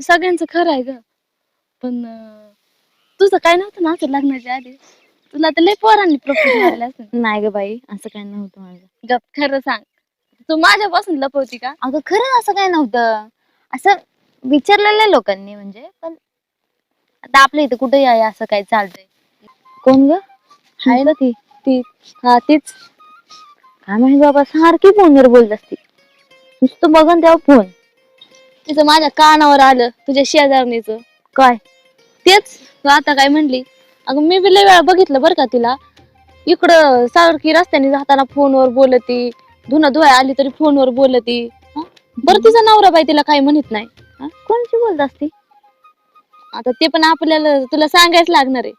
सगळ्यांचं खरं आहे ग. पण अं, तुझं काय नव्हतं ना असं लग्नाच्या आधी? तुला तर लय पोरांनी प्रपोज असेल. नाही ग बाई असं काय नव्हतं माझं. गप खरं सांग. तू माझ्यापासून लपवती का? अगं खरं असं काय नव्हतं. असं विचारलेल्या लोकांनी म्हणजे पण आता आपल्या इथं कुठे आहे असं काय चालतंय? कोण ग? आहे ना ती? ती हा तीच. काय माहिती बाबा सारखी फोनवर बोलत असते. नुसतं बघन तेव्हा फोन तिचं माझ्या कानावर आलं तुझ्या शेजारणीच. काय? तेच तू आता काय म्हणली? अगं मी बी लय वेळा बघितलं बरं का तिला. इकडं सारखी रस्त्याने जाताना फोनवर बोलती धुणं धुवाय आली तरी फोनवर बोलती. हं? बरं तिचा नवरा बाई तिला काही म्हणत नाही. हा? कोणाची बोलत असते? आता ते पण आपल्याला तुला सांगायच लागणार आहे.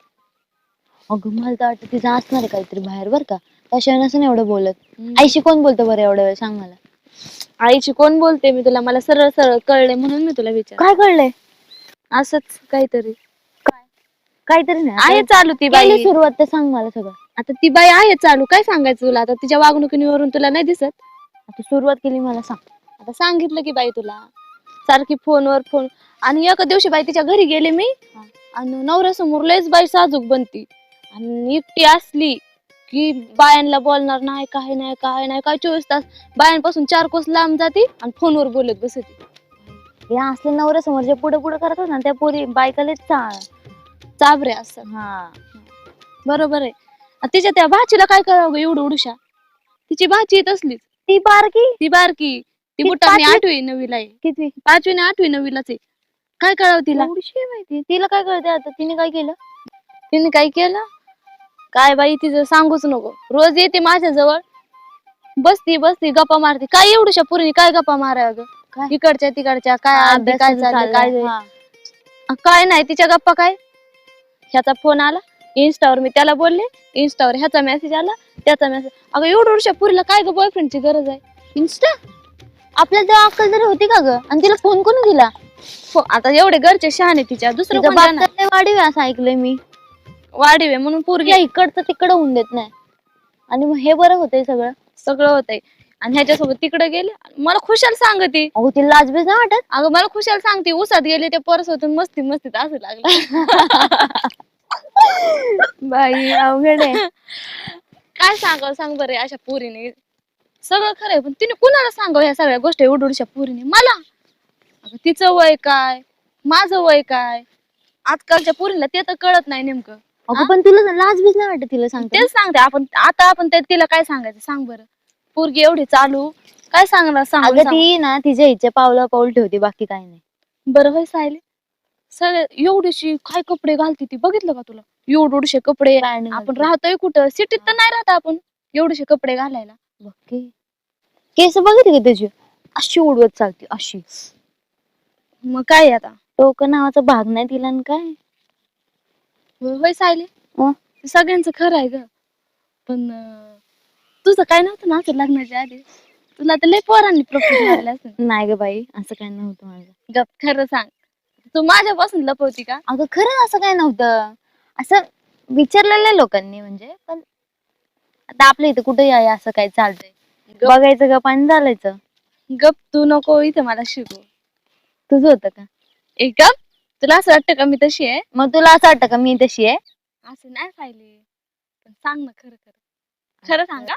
अगं मला तर वाटतं तिचं असणार आहे काहीतरी बाहेर बरं का. तशा नसेल एवढं बोलत. आईशी कोण बोलतं बरं एवढं वेळ सांग मला. आईची कोण बोलते? मी तुला मला सरळ सरळ कळले म्हणून मी तुला विचार काय कळलंय? असंच काहीतरी. काहीतरी नाही. आहे आता चालू ती बाई. सुरुवात तर सांग मला सगळं. आता ती बाई आहे चालू. काय सांगायचं तुला? आता तिच्या वागणुकीवरून तुला नाही दिसत? आता सुरुवात केली मला सांग. आता सांगितलं की बाई तुला. सारखी फोनवर फोन. आणि एका दिवशी बाई तिच्या घरी गेले मी. आणि नवऱ्यासमोर लयच बाई साजूक बनती. आणि एकटी असली. की बायांना बोलणार नाही काय नाही काय नाही. काय चोवीस तास बायांपासून चार कोस लांब जाते आणि फोनवर बोलत बसते. या असले नवऱ्या समोर जे पुढे पुढे करतात ना त्या पोरी बायकालेच चाळ चाबरे असतात. हा. बरोबर आहे. आणि तिच्या त्या भाचीला काय करावं ग एवढं उडूशा तिची भाची येत असलीच. ती बारकी? ती बारकी. ती पाचवी- आठवी नववीला आहे. किती पाचवी ना आठवी नववीलाच आहे. काय करावं तिला? एवढीशी आहे माहिती. तिला काय कळते आता? तिने काय केलं? तिने काय केलं? काय बाई तिचं सांगूच नको. रोज येते माझ्या जवळ. बसती बसती गप्पा मारते. काय एवढ्याशा पुरीने काय गप्पा मारा ग? काय? इकडच्या तिकडच्या काय आधी काय चाललं काय. नाही. काय नाही तिच्या गप्पा काय? ह्याचा फोन आला इन्स्टावर मी त्याला बोलले इन्स्टावर ह्याचा मेसेज आला त्याचा मेसेज अगं एवढं वर्षा पुरीला काय ग बॉयफ्रेंडची गरज आहे? इन्स्टा? आपल्याला तेव्हा अक्कल तरी होती का ग? आणि तिला फोन कोणी दिला? हो, आता एवढे घरचे शहाणे तिच्या दुसरं तिचा कोण बाप देणार? तर लय वाढीव आहे असं ऐकलंय मी. वाढीव आहे म्हणून पोरगी इकडचं तिकडं होऊन देत नाही. आणि मग हे बरं होतंय सगळं सगळं होतंय. आणि ह्याच्यासोबत तिकडे गेले मला खुशाल सांगते. अहो तिला लाजबीज नाही वाटत? अगं मला खुशाल सांगते उसात गेले ते परस होतून मस्ती मस्तीत असं लागलं. बाई अवघड आहे. काय सांगावं सांग बरं अशा पोरीने. सगळं खरंय पण तिने कुणाला सांगावं ह्या सगळ्या गोष्टी उडूडशा पोरीने? मला? अगं तिचं वय काय? माझं वय काय? आजकालच्या पोरीला ते तर कळत नाही नेमकं. अगं पण तुला लाजबीज नाही वाटत तिला सांगते तेच सांगते आपण आता आपण ते- तिला काय सांगायचं सांग बरं. पोरगी एवढी चालू काय सांगणार सांग अगं ती ना तिच्या इच्छा पावला पाऊल ठेवते बाकी काही नाही. बरं होय सायले. सगळे एवढीशी काय कपडे घालते ती बघितलं का तुला? एवढे कपडे आपण. राहतोय कुठं? सिटीत तर नाही राहत आपण एवढेशे कपडे घालायला. बघ की. केस बघितली का त्याची अशी उडवत चालते अशी. मग काय आता? टोक नावाचा भाग नाही तिला काय? होय होय सायले? हं? ते सगळ्यांचं खरं आहे ग. पण अं, तुझं काय नव्हतं ना असं लग्नाच्या आधी? तुला तर लय पोरांनी प्रपोज मारले असं नाही ग बाई असं काय नव्हतं माझं. गप खरं सांग. तू माझ्यापासून लपवती का? अगं खरं असं काय नव्हतं. असं विचारलेल्या लोकांनी म्हणजे पण आता आपल्या इथं कुठे असं काय चालतंय. बघायचं का पाणी चालायचं. गप तू नको इथं मला शिकू. तुझं होतं का? एक गप. तुला असं वाटतं का मी तशी आहे? मग तुला असं वाटतं का मी तशी आहे? असं नाही पाहिले पण सांग ना खरं खरं. खरं सांगा.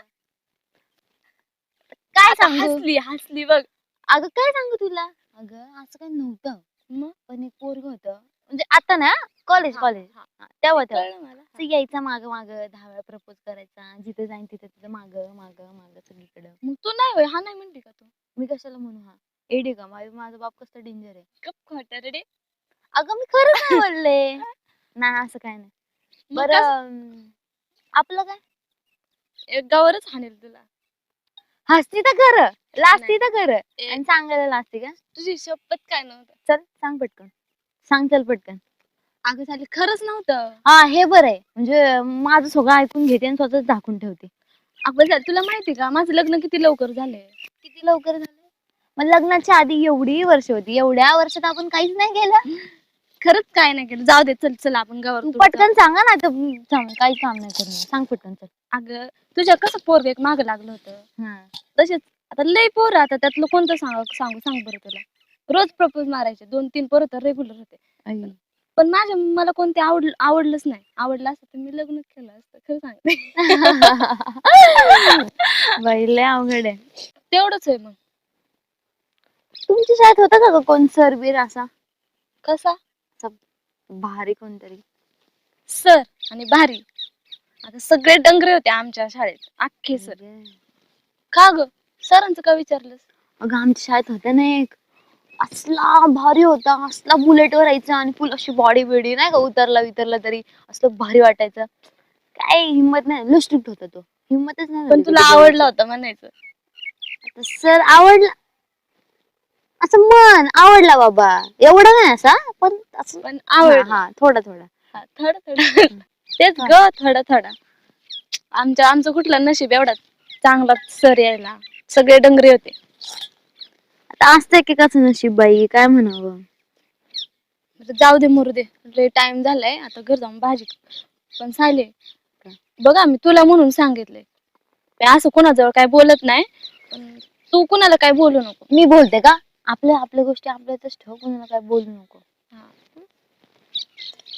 काय आता सांगू? हसली हसली बघ. अगं काय सांगू तुला? अगं असं काही नव्हतं. मग? पण एक पोरग होतं. म्हणजे आता ना? कॉलेज कॉलेज हा. तेव्हा तेव्हा. कळलं मला. असं यायचा माग माग दहा वेळा प्रपोज करायचा. जिथे जाईन तिथे तिथे माग माग माग सगळीकडं. मग तू नाही होय? हा नाही म्हणते का तू? मी कशाला म्हणू? हा. एडी का? माझा माझा बाप कसं डेंजर आहे. गप खोटं रे अगं मी खरं नाही बोलले. नाही असं काय नाही. मग बरं कसं? आपलं काय? एक गावावरच हाणेल तुला. हसती तर खरं. लाजती. तर खरं. ए- आणि सांगायला लाजती का? तुझी शपथ काय नव्हतं? चल सांग पटकन. सांग चल पटकन. अगं झाली खरंच नव्हतं. हा हे बरं आहे. म्हणजे माझं सगळं ऐकून घेते आणि स्वतःच दाखवून ठेवते. आपण झालं तुला माहिती का? माझं लग्न किती लवकर झालंय? किती लवकर झालं मग लग्नाच्या आधी एवढी वर्ष होती. एवढ्या वर्षात आपण काहीच नाही केलं. खरंच काय नाही केलं. जाऊ दे चल चल आपण गावावर तू. पटकन सांगा ना तर सांग काही काम नाही करणार सांग पटकन चल. अगं तुझ्या कसं पोरग एक माग लागलं होतं? हा. तसेच आता लय पोर आता त्यातलं कोणतं सांग सांगू सांग बरं तुला. रोज प्रपोज मारायचे दोन तीन परत तर रेग्युलर होते. पण माझ्या मला कोणते आवड आवडलंच नाही. आवडलं असतं तर मी लग्न केलं असतं खरं सांगते बाई लय अवघड आहे. तेवढंच आहे मग. तुमच्या शाळेत होता का ग कोण? सरबीर असा? कसा? भारी कोणतरी. सर आणि भारी. आता सगळे डंगरे होते आमच्या शाळेत. अख्खे सर. का ग? सरांचं का विचारलंस? अगं आमच्या शाळेत होता ना एक. असला भारी होता. असला बुलेट वर यायचा आणि फुल अशी बॉडी बिडी नाही का उतरला वितरला तरी असलं भारी वाटायचं. काय हिंमत नाही. लय स्ट्रिक्ट होता तो. हिंमतच नाही पण झाली तुला आवडलं. होतं म्हणायचं. आता सर आवडला. असं मन आवडला बाबा. एवढा नाही असा पण असं पण हा आवडलं. हा, थोडा थोडा. हा, थोडं थोडं. तेच ग थोडं थोडं. आमच्या आमचं कुठलं नशीब एवढा चांगला सर यायला. सगळे डंगरे होते. आता असतं एकेकाचं नशीब बाई काय म्हणावं? जाऊ दे मरू दे. लय टाइम झालाय. आता घर जाऊन भाजी पण सायले बघा मी तुला म्हणून सांगितलंय. मी असं कोणाजवळ काय बोलत नाही पण तू कुणाला काय बोलू नको. मी बोलते का? आपल्या आपल्या गोष्टी आपल्यातच ठेव कुणाला काय बोलू नको.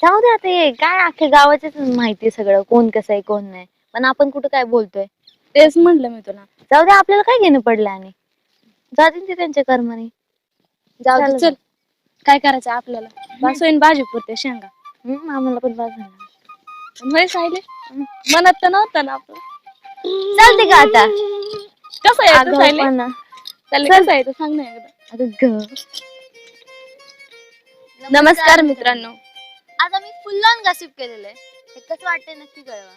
जाऊ दे आता हे काय अख्ख्या गावाचेच माहिती सगळं कोण कसं आहे कोण नाही. पण आपण कुठं काय बोलतोय? तेच म्हंटल मी तुला. जाऊ दे आपल्याला काय घेणं पडलं आणि? जातील ते त्यांच्या कर्माने. जाऊ दे चालेल. चल. काय करायचं आपल्याला? बस होईन भाजी पुरते शेंगा. हम्म, आम्हाला पण बस झालं होय सायले मनात तर नव्हतं ना आपलं चालते का आता? कसं आगाऊपणा. यायचं सांग ना एकदा. अगं ग. नमस्कार मित्रांनो. आज आम्ही फुल ऑन गसिप केलेलं आहे हे कसं वाटतंय नक्की कळवा.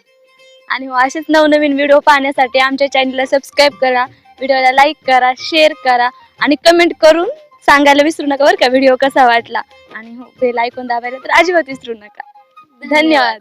आणि हो असेच नवनवीन व्हिडिओ पाहण्यासाठी आमच्या चॅनलला सबस्क्राईब करा व्हिडिओला लाईक करा शेअर करा आणि कमेंट करून सांगायला विसरू नका बरं का व्हिडिओ कसा वाटला. आणि हो बेल ऐकून दाबायला तर अजिबात विसरू नका. धन्यवाद.